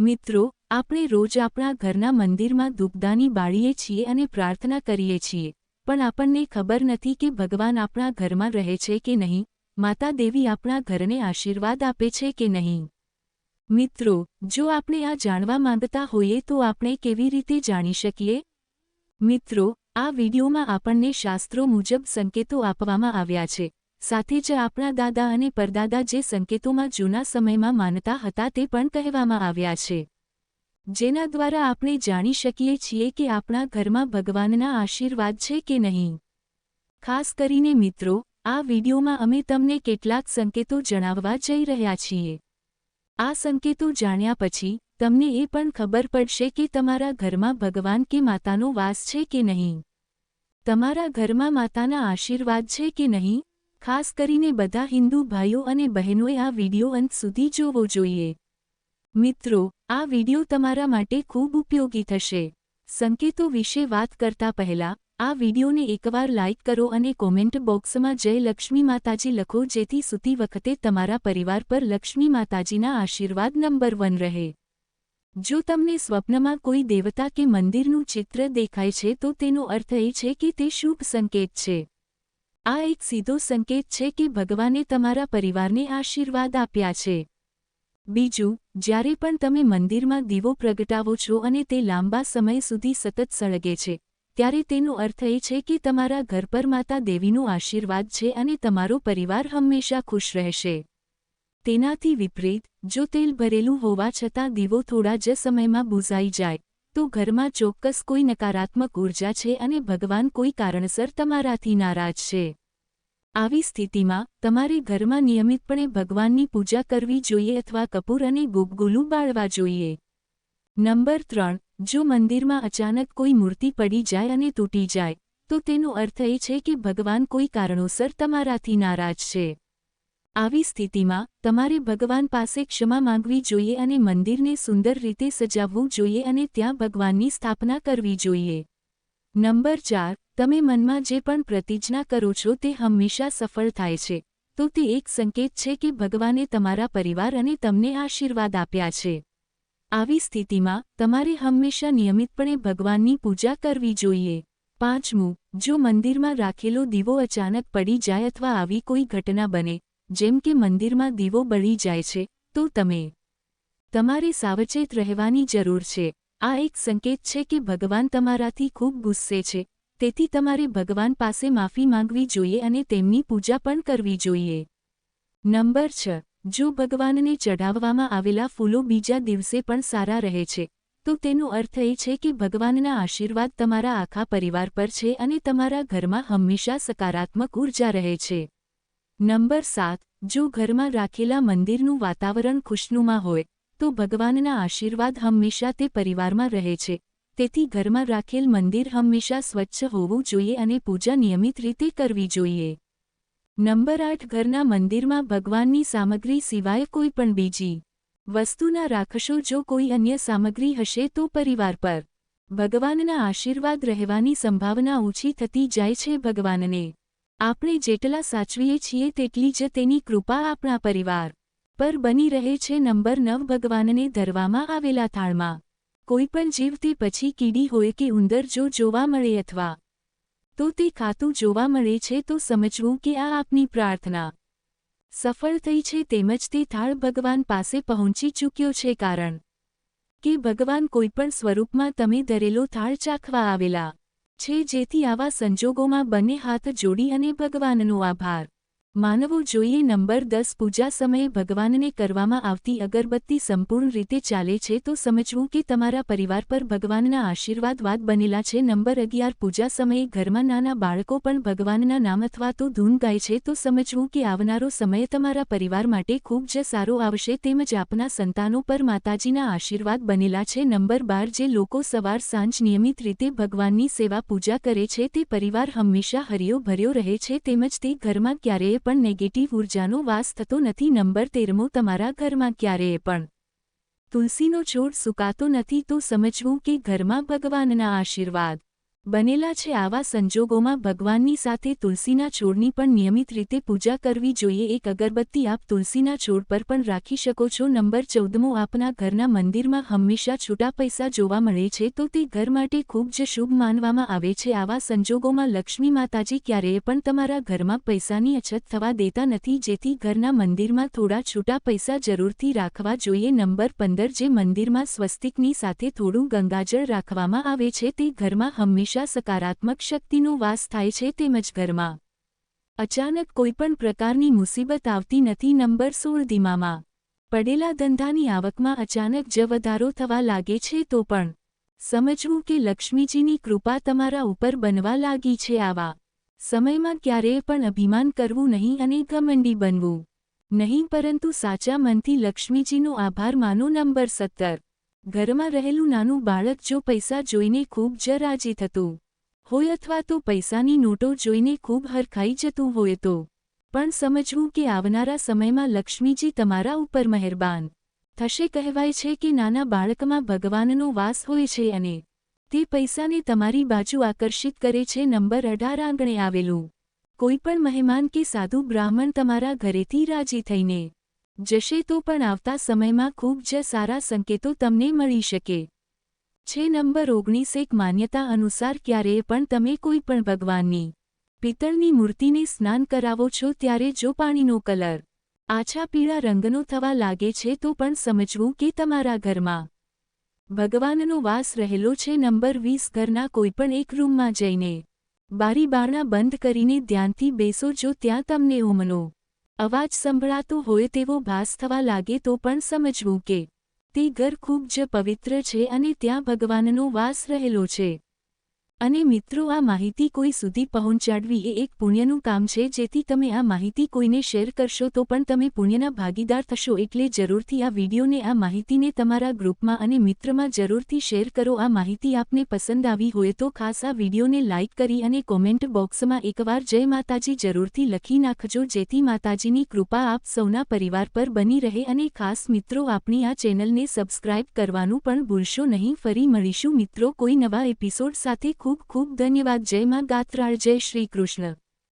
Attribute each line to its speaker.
Speaker 1: મિત્રો, આપણે રોજ આપણા ઘરના મંદિરમાં ધૂપદાની બાળીએ છીએ અને પ્રાર્થના કરીએ છીએ. પણ આપણને ખબર નથી કે ભગવાન આપણા ઘરમાં રહે છે કે નહીં, માતા દેવી આપણા ઘરને આશીર્વાદ આપે છે કે નહીં. મિત્રો, જો આપણે આ જાણવા માંગતા હોઈએ તો આપણે કેવી રીતે જાણી શકીએ? મિત્રો, આ વિડિયોમાં આપણને શાસ્ત્રો મુજબ સંકેતો આપવામાં આવ્યા છે. સાથે જ આપણા દાદા અને પરદાદા જે સંકેતોમાં જૂના સમયમાં માનતા હતા તે પણ કહેવામાં આવ્યા છે. જેના દ્વારા આપણે જાણી શકીએ છીએ કે આપણા ઘરમાં ભગવાનના આશીર્વાદ છે કે નહીં. ખાસ કરીને મિત્રો, આ વિડિયોમાં અમે તમને કેટલાક સંકેતો જણાવવા જઈ રહ્યા છીએ. આ સંકેતો જાણ્યા પછી, તમને એ પણ ખબર પડશે કે તમારા ઘરમાં ભગવાન કે માતાનો વાસ છે કે નહીં. તમારા ઘરમાં માતાના આશીર્વાદ છે કે નહીં? ખાસ કરીને બધા હિન્દુ ભાઈઓ અને બહેનોએ આ વિડિયો અંત સુધી જોવો જોઈએ. મિત્રો, આ વિડિયો તમારા માટે ખૂબ ઉપયોગી થશે. સંકેતો વિશે વાત કરતા પહેલા, આ વિડિયોને એકવાર લાઇક કરો અને કોમેન્ટ બોક્સમાં જય લક્ષ્મી માતાજી લખો જેથી સૂતી વખતે તમારા પરિવાર પર લક્ષ્મી માતાજીના આશીર્વાદ નંબર વન રહે. જો તમને સ્વપ્નમાં કોઈ દેવતા કે મંદિરનું ચિત્ર દેખાય છે તો તેનો અર્થ એ છે કે તે શુભ સંકેત છે. આ એક સીધો સંકેત છે કે ભગવાને તમારા પરિવારને આશીર્વાદ આપ્યા છે. બીજું, જ્યારે પણ તમે મંદિરમાં દીવો પ્રગટાવો છો અને તે લાંબા સમય સુધી સતત સળગે છે, ત્યારે તેનો અર્થ એ છે કે તમારા ઘર પર માતા દેવીનો આશીર્વાદ છે અને તમારો પરિવાર હંમેશા ખુશ રહેશે. તેનાથી વિપરીત, જો તેલ ભરેલું હોવા છતાં દીવો થોડા જ સમયમાં બુઝાઈ જાય, તો ઘરમાં ચોક્કસ કોઈ નકારાત્મક ઊર્જા છે અને ભગવાન કોઈ કારણસર તમારાથી નારાજ છે. આવી સ્થિતિમાં તમારે ઘરમાં નિયમિતપણે ભગવાનની પૂજા કરવી જોઈએ અથવા કપૂર અને ગુબગુલું બાળવા જોઈએ. નંબર ત્રણ, જો મંદિરમાં અચાનક કોઈ મૂર્તિ પડી જાય અને તૂટી જાય, તો તેનો અર્થ એ છે કે ભગવાન કોઈ કારણોસર તમારાથી નારાજ છે. આવી સ્થિતિમાં તમારે ભગવાન પાસે ક્ષમા માંગવી જોઈએ અને મંદિરને સુંદર રીતે સજાવવું જોઈએ અને ત્યાં ભગવાનની સ્થાપના કરવી જોઈએ. નંબર ચાર તમે મનમાં જે પણ પ્રતિજ્ઞા કરો છો તે હંમેશા સફળ થાય છે. તો તે એક સંકેત છે કે ભગવાને તમારા પરિવાર અને તમને આશીર્વાદ આપ્યા છે. આવી સ્થિતિમાં, તમારે હંમેશા નિયમિતપણે ભગવાનની પૂજા કરવી જોઈએ. પાંચમું, જો મંદિરમાં રાખેલો દીવો અચાનક પડી જાય અથવા આવી કોઈ ઘટના બને, જેમ કે મંદિરમાં દીવો બળી જાય છે, તો તમે તમારે સાવચેત રહેવાની જરૂર છે. આ એક સંકેત છે કે ભગવાન તમારાથી ખૂબ ગુસ્સે છે. તેથી તમારે ભગવાન પાસે માફી માંગવી જોઈએ અને તેમની પૂજા પણ કરવી જોઈએ. નંબર છ. જો ભગવાનને ચઢાવવામાં આવેલા ફૂલો બીજા દિવસે પણ સારા રહે છે, તો તેનો અર્થ એ છે કે ભગવાનના આશીર્વાદ તમારા આખા પરિવાર પર છે અને તમારા ઘરમાં હંમેશા સકારાત્મક ઊર્જા રહે છે. નંબર સાત. જો ઘરમાં રાખેલા મંદિરનું વાતાવરણ ખુશનુમા હોય, તો ભગવાનના આશીર્વાદ હંમેશા તે પરિવારમાં રહે છે તેથી ઘરમાં રાખેલ મંદિર હંમેશા સ્વચ્છ હોવું જોઈએ અને પૂજા નિયમિત રીતે કરવી જોઈએ. નંબર આઠ, ઘરના મંદિરમાં ભગવાનની સામગ્રી સિવાય કોઈ પણ બીજી વસ્તુના રાખશો જો કોઈ અન્ય સામગ્રી હશે તો પરિવાર પર ભગવાનના આશીર્વાદ રહેવાની સંભાવના ઓછી થતી જાય છે. ભગવાનને આપણે જેટલા સાચવીએ છીએ તેટલી જ તેની કૃપા આપણા પરિવાર પર બની રહે છે. નંબર નવ, ભગવાનને ધરવામાં આવેલા થાળમાં કોઈપણ જીવ તે પછી કીડી હોય કે ઉંદર જો જોવા મળે અથવા તો તે ખાતું જોવા મળે છે તો સમજવું કે આ આપની પ્રાર્થના સફળ થઈ છે તેમજ તે થાળ ભગવાન પાસે પહોંચી ચૂક્યો છે કારણ કે ભગવાન કોઈપણ સ્વરૂપમાં તમે ધરેલો થાળ ચાખવા આવેલા છે જેથી આવા સંજોગોમાં બંને હાથ જોડી અને ભગવાનનો આભાર. માનવો જોઈએ નંબર દસ પૂજા સમયે ભગવાનને કરવામાં આવતી અગરબત્તી સંપૂર્ણ રીતે ચાલે છે તો સમજવું કે તમારા પરિવાર પર ભગવાનના આશીર્વાદવાદ બનેલા છે. નંબર અગિયાર પૂજા સમયે ઘરમાં નાના બાળકો પણ ભગવાનના નામ અથવા તો ધૂન ગાય છે તો સમજવું કે આવનારો સમય તમારા પરિવાર માટે ખૂબ જ સારો આવશે તેમજ આપના સંતાનો પર માતાજીના આશીર્વાદ બનેલા છે. નંબર બાર જે લોકો સવાર સાંજ નિયમિત રીતે ભગવાનની સેવા પૂજા કરે છે તે પરિવાર હંમેશા હરિયો ભર્યો રહે છે તેમજ તે ઘરમાં ક્યારેય પણ નેગેટિવ ઉર્જાનો વાસ થતો નથી. નંબર તેરમો, તમારા ઘરમાં ક્યારેય પણ તુલસીનો છોડ સુકાતો નથી તો સમજવું કે ઘરમાં ભગવાનના આશીર્વાદ બનેલા છે આવા સંજોગોમાં ભગવાનની સાથે તુલસીના છોડની પણ નિયમિત રીતે પૂજા કરવી જોઈએ. એક અગરબત્તી આપ તુલસીના છોડ પર પણ રાખી શકો છો. નંબર ચૌદમો, આપના ઘરના મંદિરમાં હંમેશા છૂટા પૈસા જોવા મળે છે તો તે ઘર માટે ખૂબ જ શુભ માનવામાં આવે છે. આવા સંજોગોમાં લક્ષ્મી માતાજી ક્યારેય પણ તમારા ઘરમાં પૈસાની અછત થવા દેતા નથી, જેથી ઘરના મંદિરમાં થોડા છૂટા પૈસા જરૂરથી રાખવા જોઈએ. નંબર પંદર, જે મંદિરમાં સ્વસ્તિકની સાથે થોડું ગંગાજળ રાખવામાં આવે છે તે ઘરમાં હંમેશા સકારાત્મક શક્તિનો વાસ થાય છે તેમજ ઘરમાં અચાનક કોઈપણ પ્રકારની મુસીબત આવતી નથી. નંબર સોળ, ધીમામાં પડેલા ધંધાની આવકમાં અચાનક જ વધારો થવા લાગે છે તો પણ સમજવું કે લક્ષ્મીજીની કૃપા તમારા ઉપર બનવા લાગી છે. આવા સમયમાં ક્યારેય પણ અભિમાન કરવું નહીં અને ઘમંડી બનવું નહીં, પરંતુ સાચા મનથી લક્ષ્મીજીનો આભાર માનો. નંબર સત્તર ઘરમાં રહેલું નાનું બાળક જો પૈસા જોઈને ખૂબ જ રાજી થતું હોય અથવા તો પૈસાની નોટો જોઈને ખૂબ હરખાઈ જતું હોય તો. પણ સમજવું કે આવનારા સમયમાં લક્ષ્મીજી તમારા ઉપર મહેરબાન થશે કહેવાય છે કે નાના બાળકમાં ભગવાનનો વાસ હોય છે અને તે પૈસાને તમારી બાજુ આકર્ષિત કરે છે. નંબર અઢાર આંગણે આવેલું. કોઈપણ મહેમાન કે સાધુ બ્રાહ્મણ તમારા ઘરેથી રાજી થઈને જશે તો પણ આવતા સમયમાં ખૂબ જ સારા સંકેતો તમને મળી શકે. છે નંબર ઓગણીસ એક માન્યતા અનુસાર ક્યારેય પણ તમે કોઈ પણ ભગવાનની, પિત્તળની મૂર્તિને સ્નાન કરાવો છો ત્યારે જો પાણીનો કલર આછા પીળા રંગનો થવા લાગે છે તો પણ સમજવું કે તમારા ઘરમાં ભગવાનનો વાસ રહેલો છે નંબર વીસ ઘરના કોઈપણ એક રૂમમાં જઈને બારી બારણા બંધ કરીને ધ્યાનથી બેસો જો ત્યાં તમને ઓમનો અવાજ સંભળાતો હોય તેવો ભાસ થવા લાગે તો પણ સમજવું કે, તે ઘર ખૂબ જ પવિત્ર છે અને ત્યાં ભગવાનનો વાસ રહેલો છે. અને મિત્રો, આ માહિતી કોઈ સુધી પહોંચાડવી એ એક પુણ્યનું કામ છે. જેથી તમે આ માહિતી કોઈને શેર કરશો તો પણ તમે પુણ્યના ભાગીદાર થશો. એટલે જરૂરથી આ વિડીયોને, આ માહિતીને તમારા ગ્રુપમાં અને મિત્રમાં જરૂરથી શેર કરો. આ માહિતી આપને પસંદ આવી હોય તો ખાસ આ વિડીયોને લાઇક કરી અને કોમેન્ટ બોક્સમાં એકવાર જય માતાજી જરૂરથી લખી નાખજો. જેથી માતાજીની કૃપા આપ સૌના પરિવાર પર બની રહે અને ખાસ મિત્રો, આપણી આ ચેનલને સબસ્ક્રાઇબ કરવાનું પણ ભૂલશો નહીં. ફરી મળીશું મિત્રો કોઈ નવા એપિસોડ સાથે. ખૂબ ખૂબ ધન્યવાદ. જય મા ગાત્રાળ જય શ્રી કૃષ્ણ.